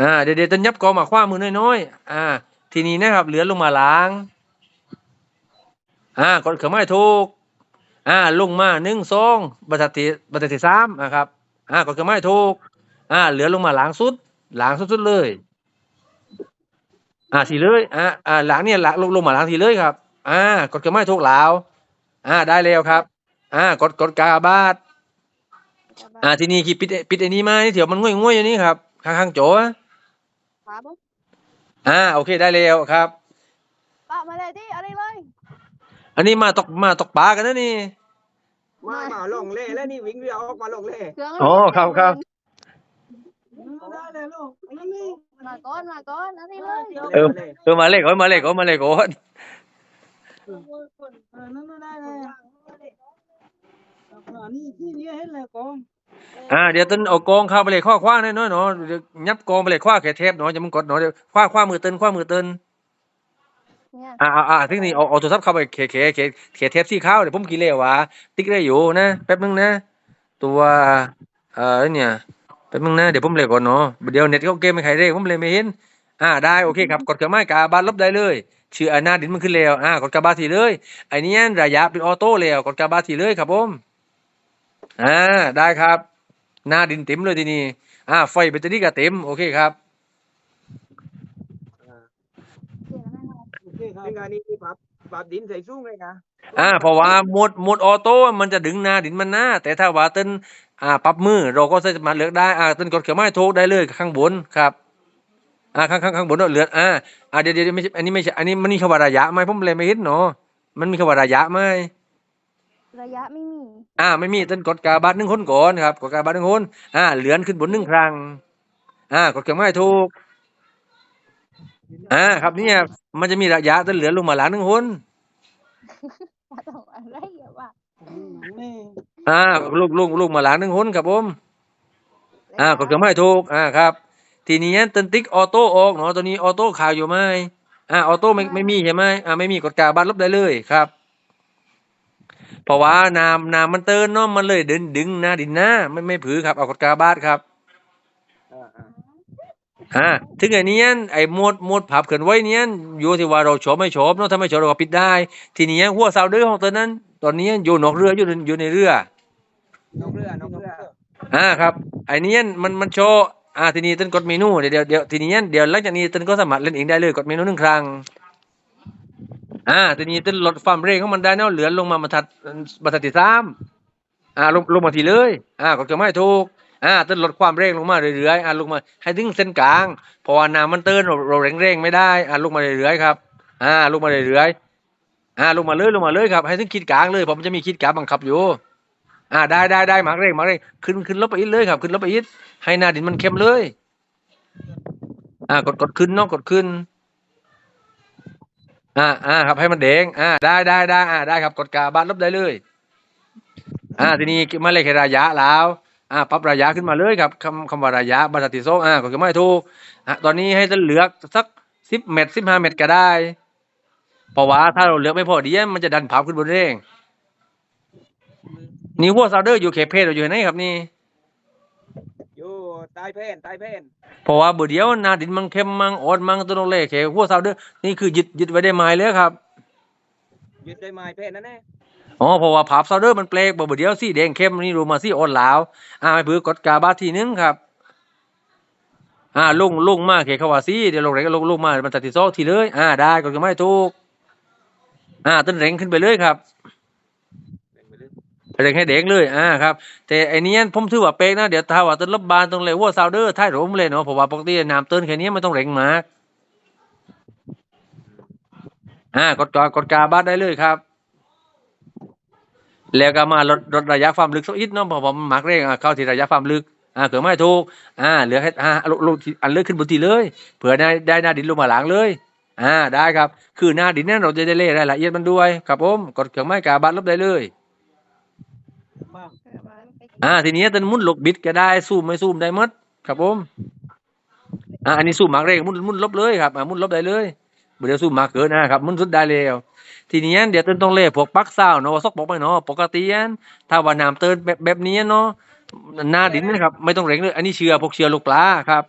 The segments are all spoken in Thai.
อ่าเดี๋ยวเดี๋ยวต้นยับกองมาคว้ามือน้อยๆอ่า ทีนี้นะครับ เหลือลงมาล้าง อ่ากดเขือไม้ถูก อ่า ลงมาหนึ่งสองบรรทัดที่บรรทัดที่สามนะครับ อ่ากดเขือไม้ถูก อ่า เหลือลงมาล้างสุดล้างสุดๆเลย อ่าทีเลยอ่าอ่าล้างเนี่ยล้างลงลงมาล้างทีเลยครับ อ่ากดเขือไม้ถูกแล้วอ่าได้แล้วครับ อ่ากดกดกาบาทอ่าทีนี้คิดปิดปิดไอ้นี้มานี่เถียวมันง่วยง่วยๆอยู่นี่ครับข้างๆโจอะ ครับผมอ่าโอเคได้แล้วครับ ปะมาเลยที่อะไรเลย อันนี้มาตกมาตกปลากันนะนี่ มามาลงเล่แล้วนี่วิ่งเรือออกมาลงเล่เครื่องอ๋อครับครับ ได้เลยลูกนั่นนี่มาก่อนมาก่อนอะไรเลยเออ เออมาเลยก่อนมาเลยก่อนมาเลยก่อนเออนั่นน่ะได้เลยอันนี้ที่นี่เห็นเลยกอง อ่า เดี๋ยวต้นเอากองเข้าไปเลยคว้าคว้าหน้อยๆเนาะ เดี๋ยวยับกองไปเลยคว้าแขนเทปเนาะจะมึงกดเนาะ เดี๋ยวคว้าคว้ามือเต้นคว้ามือเต้นเนี่ยอ่าอ่าอ่าทีนี้เอาเอาโทรศัพท์เข้าไปเขเขเขเขเทปที่เข้าเดี๋ยวผมกินเลยว่าติ๊กได้อยู่นะแป๊บนึงนะ ตัวเอ่อเนี่ยแป๊บนึงนะเดี๋ยวผมเลยก่อนเนาะเดี๋ยวเน็ตเขาเกมไม่ใครเรียกผมเลยไม่เห็น อ่าได้โอเคครับกดเครื่องหมายกาบานลบได้เลยชื่ออานาดินมันขึ้นแล้วอ่ากดกาบาทีเลยไอ้นี้ระยะเป็นออโต้แล้วกดกาบาทีเลยครับผม อ่าได้ครับ หน้าดินเต็มเลยทีนี้อ่าไฟแบตเตอรี่ก็เต็มโอเคครับโอเคครับเป็นการนี้ปรับปรับดินใส่สูงเลยนะอ่าเพราะว่าโหมดโหมดออโต้มันจะดึงหน้าดินมันหน้า แต่ถ้าว่าเต้นอ่าปรับมือเราก็สามารถเลือกได้อ่าเต้นกดเครื่องหมายโทรได้เลยข้างบนครับอ่าข้างข้างข้างบนเนอะเหลืออ่าอ่าเดี๋ยวเดี๋ยวไม่ใช่อันนี้ไม่ใช่อันนี้มันมีคำว่าระยะไหมผมเลยไม่เห็นเนาะมันมีคำว่าระยะไหม ระยะไม่มี อ่า ไม่มีต้นกดกาบัตหนึ่งคนก่อนครับกดกาบัตหนึ่งคนอ่า เหลือนขึ้นบนหนึ่งครั้งอ่ากดเครื่องหมายถูกอ่าครับเนี่ยมันจะมีระยะต้นเหลือนลงมาหลังหนึ่งคนว่าต้องอะไรอะว่านี่อ่าลูกลูกลูกมาหลังหนึ่งคนครับผมอ่ากดเครื่องหมายถูกอ่าครับ ทีนี้ต้นติ๊กออโต้ออกเนาะตัวนี้ออโต้ข่าวอยู่ไหมอ่าออโต้ไม่ไม่มีใช่ไหมอ่าไม่มีกดกาบัตลบได้เลยครับ เพราะว่าน้ำน้ำมันเตือนเนาะมันเลยดึงดึงหน้าดินหน้าไม่ไม่ผือครับเอากดกาบาทครับอ่าอ่าอ่าถึงไอ้เนี้ยไอ้โหมดโหมดผับเขินไว้เนี้ยอยู่ที่ว่าเราชอบไม่ชอบเนาะถ้าไม่ชอบเราก็ปิดได้ ทีนี้หัวซาวเดอร์ของตัวนั้น ตอนนี้อยู่นอกเรืออยู่ในอยู่ในเรือนกเรือนกเรืออ่าครับ ไอ้เนี้ยมันมันโชว์อ่าทีนี้ต้นกดเมนูเดี๋ยวเดี๋ยวเดี๋ยวทีนี้เดี๋ยวหลังจากนี้ต้นก็สามารถเล่นเองได้เลยกดเมนูหนึ่งครั้ง อ่าทีนี้ต้นลดความเร่งของมันได้เนาะเหลือลงมาบรรทัดบรรทัดที่สามอ่าลงลงมาทีเลย อ่ากดเครื่องหมายถูกอ่าต้นลดความเร่งลงมาเรื่อยๆอ่าลงมาให้ถึงเส้นกลางเพราะว่าน้ำมันเตือนเราเราเร่งเร่งไม่ได้อ่าลงมาเรื่อยๆครับ อ่าลงมาเรื่อยๆอ่าลงมาเลยลงมาเลยครับ ให้ถึงขีดกลางเลยเพราะมันจะมีขีดกลางบังคับอยู่ อ่าได้ได้ได้หมากเร่งหมากเร่งขึ้นขึ้นลบไปอีกเลยครับ ขึ้นลบไปอีกให้หน้าดินมันเข้มเลย อ่ากดกดขึ้นเนาะกดขึ้น อ่าอ่าครับให้มันแดงอ่าได้ได้ได้อ่าได้ครับกดกาบานลบได้เลย อ่าทีนี้มาเลยแค่ระยะแล้วอ่าปรับระยะขึ้นมาเลยครับคำคำว่าระยะบรรทัดที่สองอ่าก็คือไม่ถูกอะตอนนี้ให้จะเหลือกสักสิบเมตรสิบห้าเมตรก็ได้เพราะว่าถ้าเราเหลือกไม่พอดีมันจะดันภาพขึ้นบนเร่งนี่หัวซาวเดอร์อยู่เขตเพศเราอยู่ไหนครับนี่ อยู่ใต้แผ่นใต้แผ่นเพราะว่าเบื่อเดียวหนาดินมันเข้มมังอ่อนมังตัวน้องเล่เขตหัวซาวเดอร์นี่คือยึดยึดไว้ได้ไม้เลยครับ ยึดได้ไม้แผ่นนั่นแน่อ๋อเพราะว่าภาพซาวเดอร์มันเปลกบ่เบื่อเดียวสีแดงเข้มนี่รูมาสีอ่อนหลาวอ่าให้เผือกดกาบาทีนึงครับอ่าลงลงมาเขตเขาว่าสีเดี๋ยวลงไหนก็ลงลงมามันตัดที่ซอกทีเลย อ่าได้ก็คือไม่ถูกอ่าต้นเร่งขึ้นไปเลยครับ เร่งให้เด็กเลยอ่าครับแต่ไอ้เนี้ยผมถือว่าเป๊กนะเดี๋ยวถ้าว่าต้นรบบานตรงเลยหัวซาวเดอร์ท้ายโรมเลยเนาะเพราะว่าปกติน้ำเต้นแค่นี้ไม่ต้องเร่งมากอ่ากดกากดกาบาดได้เลยครับ แล้วก็มาลดลดระยะความลึกสักนิดเนาะเพราะผมนมักเร่งเข้าที่ระยะความลึกอ่าเกิดไม่ถูกอ่าเหลือให้อ่าลงลงอันเลือกขึ้นบนทีเลย เผื่อได้ได้หน้าดินลงมาหลังเลยอ่าได้ครับ คือหน้าดินนี่ยเราจะได้เล่รายละเอียดมันด้วยครับผมกดเครื่องไม้กาบาดลบได้เลย อ่าทีนี้ตันมุนหลบบิดก็ได้ซูมไม่ซูมได้หมดครับผมอ่าอันนี้ซูมมากเร่งมุนมุนลบเลยครับอ่ามุนลบได้เลยบ่เดี๋ยวซูมมากเกินนะครับมุนสุดได้แล้วทีนี้เดี๋ยวต้นต้องเล่พวกปักซาวเนาะว่าซอกบอกไปเนาะปกติอันถ้าว่าน้ำเตินแบบแบบนี้เนาะหน้าดินนะครับ ไม่ต้องเร่งเลยอันนี้เชือพวกเชือลูกปลาครับ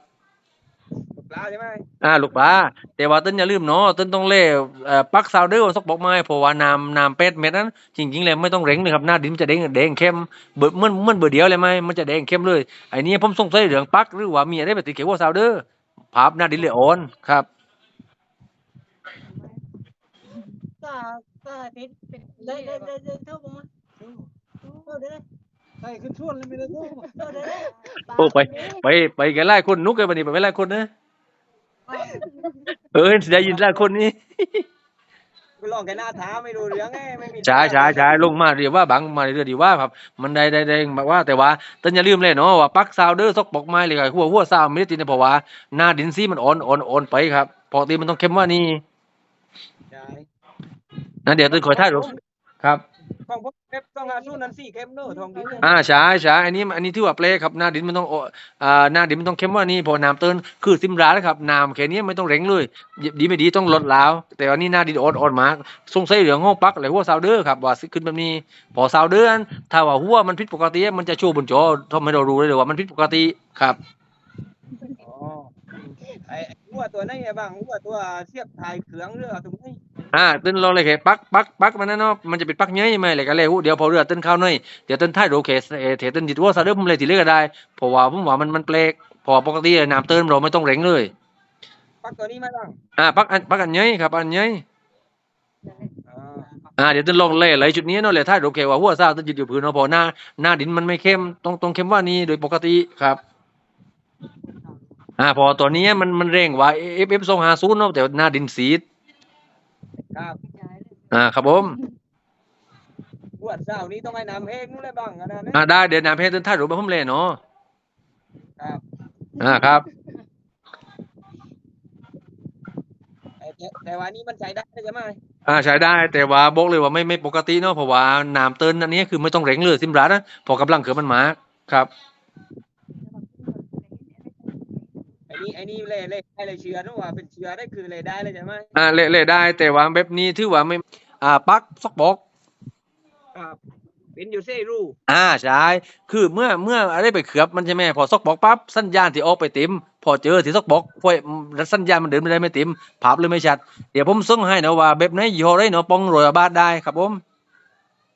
ปลาใช่ไหมอ่าลูกปลาแต่ว่าเต้นอย่าลืมเนาะเต้นต้องเล่เอ่อปักซาวเดอร์สักบอกไม้เพราะว่าน้ำน้ำเป็ดเม็ดนั้น จริงๆแล้วไม่ต้องเร่งเลยครับหน้าดินมันจะแดงแดงเข้มเบิดเหมันเหมันเบอร์เดียวเลยไหมมันจะแดงเข้มเลยไอ้นี่ผมสงสัยเรื่องปักหรือว่ามีอะไรแบบติดเกี่ยวกับซาวเดอร์ภาพหน้าดินเลยอ่อนครับก็ก็ติดเป็นได้ได้ได้ได้เท่าผมมั้ยเท่าได้ใช่ขึ้นชวนเลยไม่ได้สู้เท่าได้โอ้ไปไปไปกันหลายคนนุกกันวันนี้ไปหลายคนนะ เออได้ยินหลายคนนี่ไปลองแค่หน้าท้าไม่รู้เรื่องไงไม่มีใช่ใช่ใช่ลงมาเรียกว่าบังมาเรื่อยๆดีว่าครับมันได้ได้ได้แบบว่า แต่ว่าเต้นอย่าลืมเลยเนาะว่าปักซาวเดอร์ซอกบอกไม้เลยครับหัวหัวซาวไม่ได้ติดนะเพราะว่าหน้าดินซีมันอ่อนอ่อนอ่อนไปครับปกติมันต้องเข้มว่านี่ใช่นะเดี๋ยวต้นขอถ่ายรูป ครับของพวกเก็บต้องอาสู้นั่นสี่เข้มเนอะทองดินเนี่ยอ่าใช่ใช่อันนี้อันนี้ที่ว่าเปลครับหน้าดินมันต้องอ่ออ่าหน้าดินมันต้องเข้มว่านี่พอน้ำเตือนคือซิมรานะครับน้ำแค่นี้ไม่ต้องเร่งเลยดีไม่ดีต้องลดแล้วแต่ว่านี่หน้าดินอ่อนอ่อนมากสงสัยเหลืองห้องปักอะไรหัวซาวเดอร์ครับว่าขึ้นแบบนี้ พอซาวเดอร์นั้นถ้าว่าหัวมันผิดปกติมันจะโชว์บนจอทำให้เรารู้เลยว่ามันผิดปกติครับอ๋อไอ้ไอ้หัวตัวไหนไอ้บ้างหัวตัวเสียบถ่ายเครื่องเรือตรงนี้ อ่าเต้นเราเลยแค่ปักปักปักมันนั่นเนาะมันจะเป็นปักเงี้ยไหมเลยก็เลยหูเดี๋ยวพอเรือเต้นเข้าหน่อยเดี๋ยวเต้นท้ายโรเคสเออเทเต้นดิดว่าซาวเดอร์ผมเลยทีเลือกก็ได้เพราะว่าผมว่ามันมันแปลกเพอปกติน้ำเติมเราไม่ต้องเร่งเลยปักตัวนี้ไหมบ้างอ่าปักอันปักอันเงี้ยครับอันเงี้ยอ๋ออ่าเดี๋ยวต้นลองเล่เลยจุดนี้เนาะเลยท้ายโรเคว่าหัวซาวต้นจิตอยู่พื้นเนาะเพอหน้าหน้าดินมันไม่เข้มต้องต้องเข้มว่านี้โดยปกติครับอ่าพอตัวนี้มันมันเร่งว่า F F สองห้าศูนย์เนาะแต่หน้าดินสีด ครับอ่าครับผมหัวเสานี้ต้องให้น้ำแห้งนู่นเลยบ้างอันนั้นนะอ่าได้เดี๋ยวน้ำเพชรต้นท้ายรูปมาผมเลยเนาะครับอ่าครับไอ้แต่แต่ว่านี่มันใช้ได้ใช่ไหมอ่าใช้ได้แต่ว่าบอกเลยว่าไม่ไม่ปกติเนาะเพราะว่าน้ำเตินอันนี้คือไม่ต้องเร่งเลยซิมรัดนะเพอกำลังเกิดมันมาครับไอ้ นี่ไอ้นี่เล่เล่ให้เลยเชื้อนู่นว่าเป็นเชื้อได้คือเลยได้เลยใช่ไหมอ่าเละเละได้ แต่ว่าแบบนี้ถือว่าไม่อ่าปักซอกบอกครับเป็นอยู่เซรูอ่าใช่คือเมื่อเมื่ออะไรไปเขือบมันใช่ไหมพอซอกบอกปั๊บสัญญาณที่ออกไปเต็มพอเจอที่ซอกบอกพอสัญญาณมันเดินไม่ได้ไม่เต็มภาพเลยไม่ชัด เดี๋ยวผมส่งให้นะว่าแบบไหนยี่ห้อไรเนาะปองโรยบาทได้ครับผม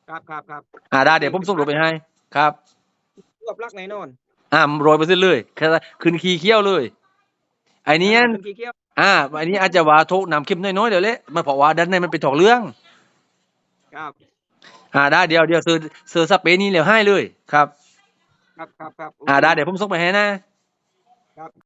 ครับครับครับอ่าได้เดี๋ยวผมส่งรูปไปให้ครับรวบลักแน่นอนอ่าโรยไปสิเลยแค่ขึ้นขีเขี้ยวเลย ไอ้เนี้ยเป็นขี้เกียวอ่าอันนี้อาจจะว่าโทน้ำเค็มน้อยๆเดี๋ยวเละมันเพราะว่าด้านในมันเป็นถอกเรื่อง ครับ อ่าได้เดี๋ยวเดี๋ยวซื้อซื้อสเปรย์นี้เดี๋ยวให้เลยครับ ครับครับครับอ่าได้เดี๋ยวผมส่งไปให้นะ